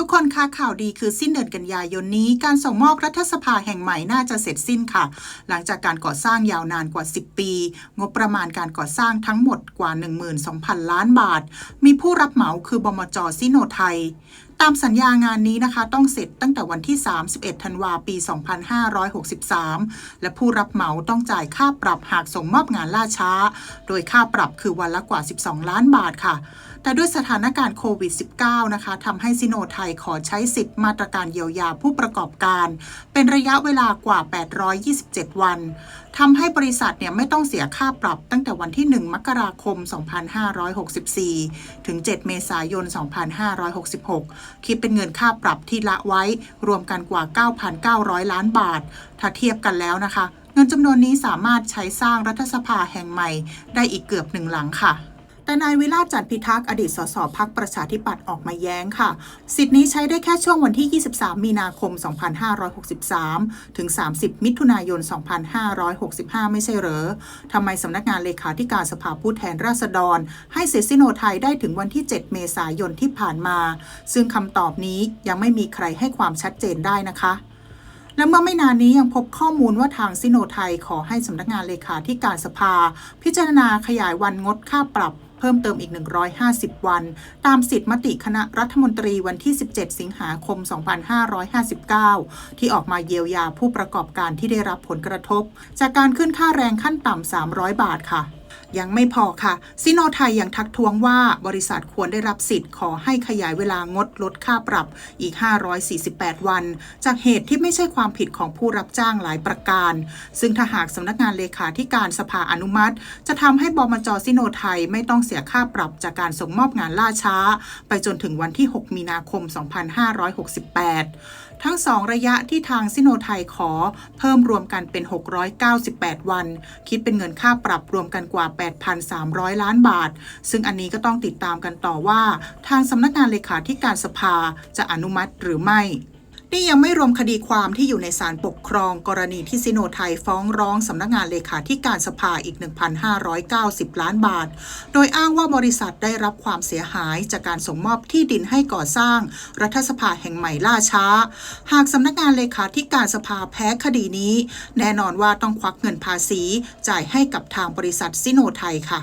ทุกคนคะข่าวดีคือสิ้นเดือนกันยายนนี้ การส่งมอบรัฐสภาแห่งใหม่น่าจะเสร็จสิ้นค่ะ หลังจากการก่อสร้างยาวนานกว่า 10 ปี งบประมาณการก่อสร้างทั้งหมดกว่า 12,000 ล้านบาท มีผู้รับเหมาคือบมจซิโนไทย ตามสัญญางานนี้นะคะ ต้องเสร็จตั้งแต่วันที่ 31 ธันวาปี 2563 และผู้รับเหมาต้องจ่ายค่าปรับหากส่งมอบงานล่าช้า โดยค่าปรับคือวันละกว่า 12 ล้านบาทค่ะ แต่ด้วยสถานการณ์โควิด -19 นะคะทำให้ซิโนไทยขอใช้สิทธิ์มาตรการเยียวยาผู้ประกอบการ เป็นระยะเวลากว่า 827 วัน ทำให้บริษัทเนี่ยไม่ต้องเสียค่าปรับตั้งแต่วันที่ 1 มกราคม 2564 ถึง 7 เมษายน 2566 คิดเป็นเงินค่าปรับที่ละไว้รวมกันกว่า 9,900 ล้านบาท ถ้าเทียบกันแล้วนะคะ เงินจำนวนนี้สามารถใช้สร้างรัฐสภาแห่งใหม่ได้อีกเกือบหนึ่งหลังค่ะ แต่นายวิราชจันพิทักษ์อดีตสสพักประชาธิปัตย์ออกมาแย้งค่ะ สิทธินี้ใช้ได้แค่ช่วงวันที่ 23 มีนาคม 2563 ถึง 30 มิถุนายน 2565 ไม่ใช่เหรอทำไมสำนักงานเลขาธิการสภาผู้แทนราษฎร ให้เซซิโนไทยได้ถึงวันที่ 7 เมษายนที่ผ่านมา ซึ่งคำตอบนี้ยังไม่มีใครให้ความชัดเจนได้นะคะและเมื่อไม่นานนี้ยังพบข้อมูลว่าทางซิโนไทยขอให้สำนักงานเลขาธิการสภา พิจารณาขยายวันงดค่าปรับ เพิ่มเติมอีก 150 วัน ตามสิทธิมติคณะรัฐมนตรีวันที่ 17 สิงหาคม 2559 ที่ออกมาเยียวยาผู้ประกอบการที่ได้รับผลกระทบ จากการขึ้นค่าแรงขั้นต่ำ300 บาทค่ะ ยังไม่พอค่ะ ซิโนไทยยังทักท้วงว่าบริษัทควรได้รับสิทธิ์ขอให้ขยายเวลางดลดค่าปรับอีก 548 วัน จากเหตุที่ไม่ใช่ความผิดของผู้รับจ้างหลายประการ ซึ่งถ้าหากสำนักงานเลขาธิการสภาอนุมัติ จะทำให้บมจซิโนไทยไม่ต้องเสียค่าปรับจากการส่งมอบงานล่าช้า ไปจนถึงวันที่ 6 มีนาคม 2568ทั้งสองระยะที่ทางซิโนไทยขอ เพิ่มรวมกันเป็น 698 วัน คิดเป็นเงินค่าปรับรวมกันกว่าว่า 8,300 ล้านบาท ซึ่งอันนี้ก็ต้องติดตามกันต่อว่า ทางสำนักงานเลขาธิการสภาจะอนุมัติหรือไม่ นี่ยังไม่รวมคดีความที่อยู่ในศาลปกครอง กรณีที่ซิโนไทยฟ้องร้องสำนักงานเลขาธิการสภาอีก 1,590 ล้านบาท โดยอ้างว่าบริษัทได้รับความเสียหายจากการส่งมอบที่ดินให้ก่อสร้าง รัฐสภาแห่งใหม่ล่าช้า หากสำนักงานเลขาธิการสภาแพ้คดีนี้ แน่นอนว่าต้องควักเงินภาษี จ่ายให้กับทางบริษัทซิโนไทยค่ะ